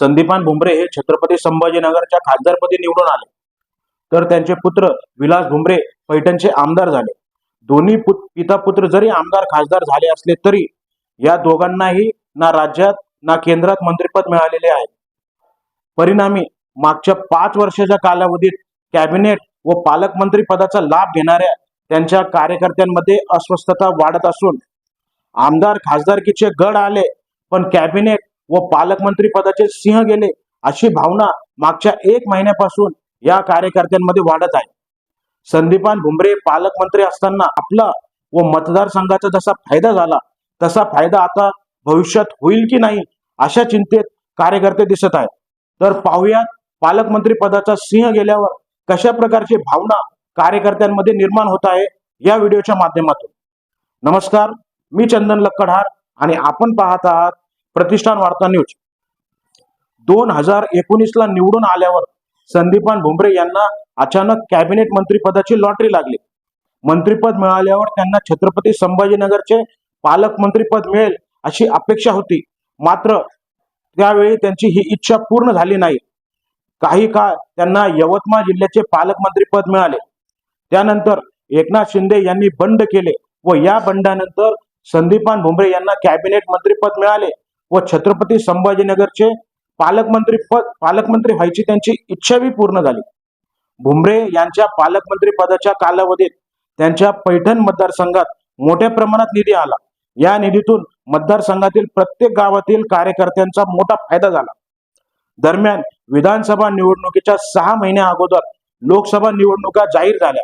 संदीपान भुमरे हे छत्रपती संभाजीनगरच्या खासदारपदी निवडून आले. तर त्यांचे पुत्र विलास भुमरे पैठणचे आमदार झाले. दोन्ही पिता पुत्र जरी आमदार खासदार झाले असले तरी या दोघांनाही ना राज्यात ना केंद्रात मंत्रिपद मिळालेले आहे. परिणामी मागच्या पाच वर्षाच्या कालावधीत कॅबिनेट व पालकमंत्री पदाचा लाभ घेणाऱ्या त्यांच्या कार्यकर्त्यांमध्ये अस्वस्थता वाढत असून आमदार खासदारकीचे गड आले पण कॅबिनेट व पालकमंत्री पदाचे सिंह गेले अशी भावना मागच्या एक महिन्यापासून या कार्यकर्त्यांमध्ये वाढत आहे. संदीपान भुमरे पालकमंत्री असताना आपला व मतदारसंघाचा जसा फायदा झाला तसा फायदा आता भविष्यात होईल की नाही अशा चिंतेत कार्यकर्ते दिसत आहेत. तर पाहुयात पालकमंत्री पदाचा सिंह गेल्यावर कशा प्रकारची भावना कार्यकर्त्यांमध्ये निर्माण होत आहे या व्हिडिओच्या माध्यमातून. नमस्कार मी चंदन लक्कडहार आणि आपण पाहत आहात प्रतिष्ठान वार्ता न्यूज. दोन हजार एकोणीसला निवडून आल्यावर संदीपान भुमरे यांना अचानक कॅबिनेट मंत्रिपदाची लॉटरी लागली. मंत्रिपद मिळाल्यावर त्यांना छत्रपती संभाजीनगरचे पालकमंत्रीपद मिळेल अशी अपेक्षा होती. मात्र त्यावेळी त्यांची ही इच्छा पूर्ण झाली नाही. काही काळ त्यांना यवतमाळ जिल्ह्याचे पालकमंत्रीपद मिळाले. त्यानंतर एकनाथ शिंदे यांनी बंड केले व या बंडानंतर संदीपान भुमरे यांना कॅबिनेट मंत्रीपद मिळाले. व छत्रपती संभाजीनगरचे पालकमंत्री पद पालकमंत्री व्हायची त्यांची इच्छाही पूर्ण झाली. भुमरे यांच्या पालकमंत्री पदाच्या कालावधीत त्यांच्या पैठण मतदारसंघात मोठ्या प्रमाणात निधी आला. या निधीतून मतदारसंघातील प्रत्येक गावातील कार्यकर्त्यांचा मोठा फायदा झाला. दरम्यान विधानसभा निवडणुकीच्या सहा महिन्या अगोदर लोकसभा निवडणुका जाहीर झाल्या.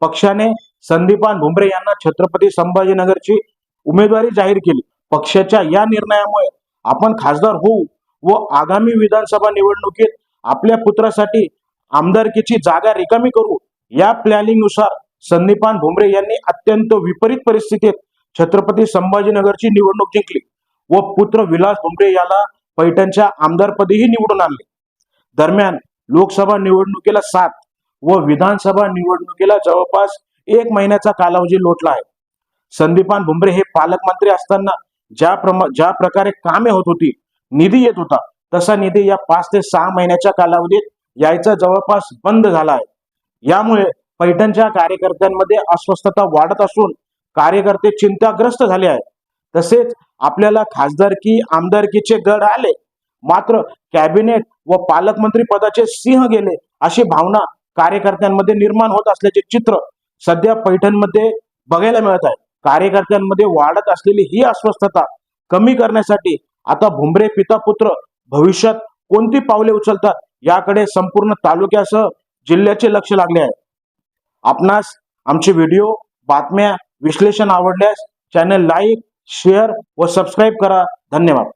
पक्षाने संदीपान भुमरे यांना छत्रपती संभाजीनगरची उमेदवारी जाहीर केली. पक्षाच्या या निर्णयामुळे आपण खासदार होऊ व आगामी विधानसभा निवडणुकीत आपल्या पुत्रासाठी आमदारकीची जागा रिकामी करू या प्लॅनिंगनुसार संदीपान भुमरे यांनी अत्यंत विपरीत परिस्थितीत छत्रपती संभाजीनगरची निवडणूक जिंकली व पुत्र विलास भुमरे याला पैठणच्या आमदारपदीही निवडून आणले. दरम्यान लोकसभा निवडणुकीला सात व विधानसभा निवडणुकीला जवळपास एक महिन्याचा कालावधी लोटला आहे. संदीपान भुमरे हे पालकमंत्री असताना ज्या प्रमा ज्या प्रकारे कामे होत होती निधी येत होता तसा निधी या पाच ते सहा महिन्याच्या कालावधीत यायचा जवळपास बंद झाला आहे. यामुळे पैठणच्या कार्यकर्त्यांमध्ये अस्वस्थता वाढत असून कार्यकर्ते चिंताग्रस्त झाले आहेत. तसेच आपल्याला खासदारकी आमदारकीचे गड आले. मात्र कॅबिनेट व पालकमंत्री पदाचे सिंह गेले अशी भावना कार्यकर्त्यांमध्ये निर्माण होत असल्याचे चित्र सध्या पैठणमध्ये बघायला मिळत आहे. कार्यकर्त्यांमध्ये वाढत असलेली ही अस्वस्थता कमी करण्यासाठी आता भुमरे पिता पुत्र भविष्यात कोणती पावले उचलतात याकडे संपूर्ण तालुक्यासह जिल्ह्याचे लक्ष लागले आहे. आपणास आमचे व्हिडिओ बातम्या विश्लेषण आवडल्यास चॅनल लाईक शेअर व सबस्क्राईब करा. धन्यवाद.